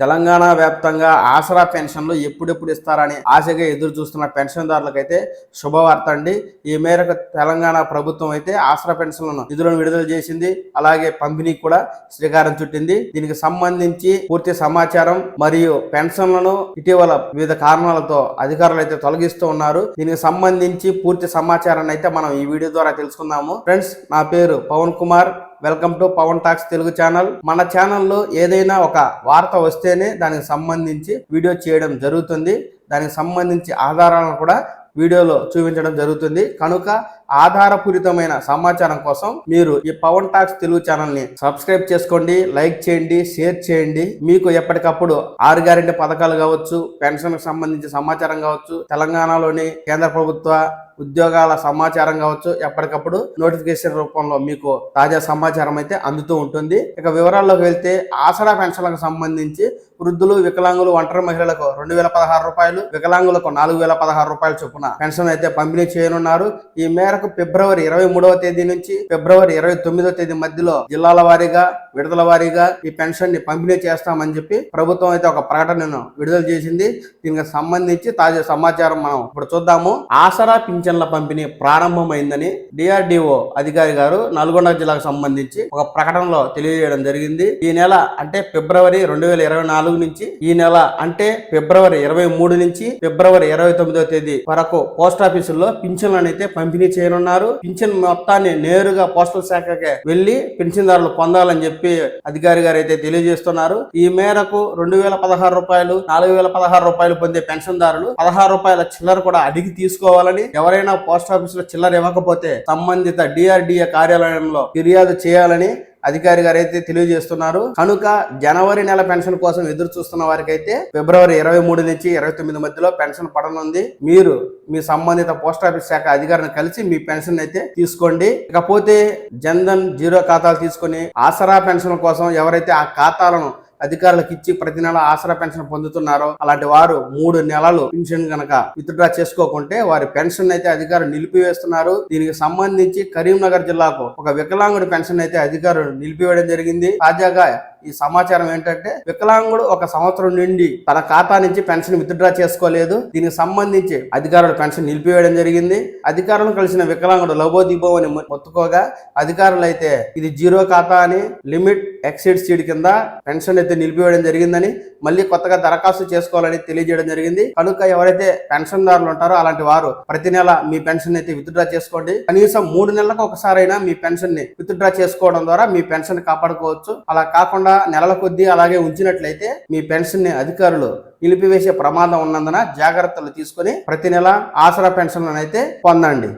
తెలంగాణ వ్యాప్తంగా ఆసరా పెన్షన్లు ఎప్పుడెప్పుడు ఇస్తారని ఆశగా ఎదురు చూస్తున్న పెన్షన్దారులకైతే శుభవార్త అండి. ఈ మేరకు తెలంగాణ ప్రభుత్వం అయితే ఆసరా పెన్షన్లను నిధులను విడుదల చేసింది. అలాగే పంపిణీ కూడా శ్రీకారం చుట్టింది. దీనికి సంబంధించి పూర్తి సమాచారం మరియు పెన్షన్లను ఇటీవల వివిధ కారణాలతో అధికారులు అయితే తొలగిస్తూ ఉన్నారు. దీనికి సంబంధించి పూర్తి సమాచారాన్ని అయితే మనం ఈ వీడియో ద్వారా తెలుసుకుందాము. ఫ్రెండ్స్ నా పేరు Pavan Kumar. Welcome to Pavan talks Telugu channel. మన ఛానల్లో ఏదైనా ఒక వార్త వస్తేనే దానికి సంబంధించి వీడియో చేయడం జరుగుతుంది. దానికి సంబంధించి ఆధారాలను కూడా వీడియోలో చూపించడం జరుగుతుంది. కనుక ఆధారపూరితమైన సమాచారం కోసం మీరు ఈ పవన్ టాక్స్ తెలుగు ఛానల్ని సబ్స్క్రైబ్ చేసుకోండి లైక్ చేయండి షేర్ చేయండి. మీకు ఎప్పటికప్పుడు ఆరు గ్యారెంటీ పథకాలు కావచ్చు పెన్షన్కు సంబంధించిన సంబంధించి సమాచారం కావచ్చు తెలంగాణలోని కేంద్ర ప్రభుత్వ ఉద్యోగాల సమాచారం కావచ్చు ఎప్పటికప్పుడు నోటిఫికేషన్ రూపంలో మీకు తాజా సమాచారం అయితే అందుతూ ఉంటుంది. ఇక వివరాల్లోకి వెళ్తే ఆసరా పెన్షన్లకు సంబంధించి వృద్ధులు వికలాంగులు ఒంటరి మహిళలకు రెండు వేల పదహారు రూపాయలు వికలాంగులకు నాలుగు వేల పదహారు రూపాయలు చొప్పున పెన్షన్ అయితే పంపిణీ చేయనున్నారు. ఈ మేరకు ఫిబ్రవరి ఇరవై మూడవ తేదీ నుంచి ఫిబ్రవరి ఇరవై తొమ్మిదవ తేదీ మధ్యలో జిల్లాల వారీగా విడుదల వారీగా ఈ పెన్షన్ని పంపిణీ చేస్తామని చెప్పి ప్రభుత్వం అయితే ఒక ప్రకటనను విడుదల చేసింది. దీనికి సంబంధించి తాజా సమాచారం మనం ఇప్పుడు చూద్దాము. ఆసరా పింఛన్ల పంపిణీ ప్రారంభమైందని డిఆర్డిఓ అధికారి గారు నల్గొండ జిల్లాకు సంబంధించి ఒక ప్రకటనలో తెలియజేయడం జరిగింది. ఈ నెల అంటే ఫిబ్రవరి రెండు వేల ఇరవై నాలుగు నుంచి ఈ నెల అంటే ఫిబ్రవరి ఇరవై మూడు నుంచి ఫిబ్రవరి ఇరవై తొమ్మిదో తేదీ వరకు పోస్ట్ ఆఫీసుల్లో పింఛన్లను అయితే పంపిణీ చేయనున్నారు. పింఛన్ మొత్తాన్ని నేరుగా పోస్టల్ శాఖకే వెళ్ళి పింఛన్దారులు పొందాలని చెప్పి అధికారి గారు అయితే తెలియజేస్తున్నారు. ఈ మేరకు రెండు వేల పదహారు రూపాయలు నాలుగు వేల పదహారు రూపాయలు పొందే పెన్షన్దారులు పదహారు రూపాయల చిల్లర కూడా అడిగి తీసుకోవాలని ఎవరైనా పోస్ట్ ఆఫీస్లో చిల్లర ఇవ్వకపోతే సంబంధిత డిఆర్డిఏ కార్యాలయంలో ఫిర్యాదు చేయాలని అధికారి గారు అయితే తెలియజేస్తున్నారు. కనుక జనవరి నెల పెన్షన్ కోసం ఎదురు చూస్తున్న వారికి అయితే ఫిబ్రవరి ఇరవై మూడు నుంచి ఇరవై తొమ్మిది మధ్యలో పెన్షన్ పడనుంది. మీరు మీ సంబంధిత పోస్ట్ ఆఫీస్ శాఖ అధికారిని కలిసి మీ పెన్షన్ అయితే తీసుకోండి. ఇకపోతే జన్ధన్ జీరో ఖాతాలు తీసుకొని ఆసరా పెన్షన్ కోసం ఎవరైతే ఆ ఖాతాలను అధికారులకు ఇచ్చి ప్రతి నెల ఆసరా పెన్షన్ పొందుతున్నారో అలాంటి వారు మూడు నెలలు పెన్షన్ గనక విత్డ్రా చేసుకోకుంటే వారి పెన్షన్ అయితే అధికారులు నిలిపివేస్తున్నారు. దీనికి సంబంధించి కరీంనగర్ జిల్లాకు ఒక వికలాంగుడి పెన్షన్ అయితే అధికారులు నిలిపివేయడం జరిగింది. తాజాగా ఈ సమాచారం ఏంటంటే వికలాంగుడు ఒక సంవత్సరం నుండి తన ఖాతా నుంచి పెన్షన్ విత్డ్రా చేసుకోలేదు. దీనికి సంబంధించి అధికారులు పెన్షన్ నిలిపివేయడం జరిగింది. అధికారులను కలిసిన వికలాంగుడు లబోదిబో అని మొత్తుకోగా అధికారులు అయితే ఇది జీరో ఖాతా అని లిమిట్ ఎక్సైడ్ సీడ్ కింద పెన్షన్ అయితే నిలిపివేయడం జరిగిందని మళ్ళీ కొత్తగా దరఖాస్తు చేసుకోవాలని తెలియజేయడం జరిగింది. కనుక ఎవరైతే పెన్షన్ దారులు ఉంటారో అలాంటి వారు ప్రతి నెల మీ పెన్షన్ అయితే విత్డ్రా చేసుకోండి. కనీసం మూడు నెలలకు ఒకసారైనా మీ పెన్షన్ని విత్డ్రా చేసుకోవడం ద్వారా మీ పెన్షన్ కాపాడుకోవచ్చు. అలా కాకుండా కాకుండా నెలల కొద్దీ అలాగే ఉంచినట్లయితే మీ పెన్షన్ని అధికారులు నిలిపివేసే ప్రమాదం ఉన్నందున జాగ్రత్తలు తీసుకొని ప్రతి నెల ఆసరా పెన్షన్లను అయితే పొందండి.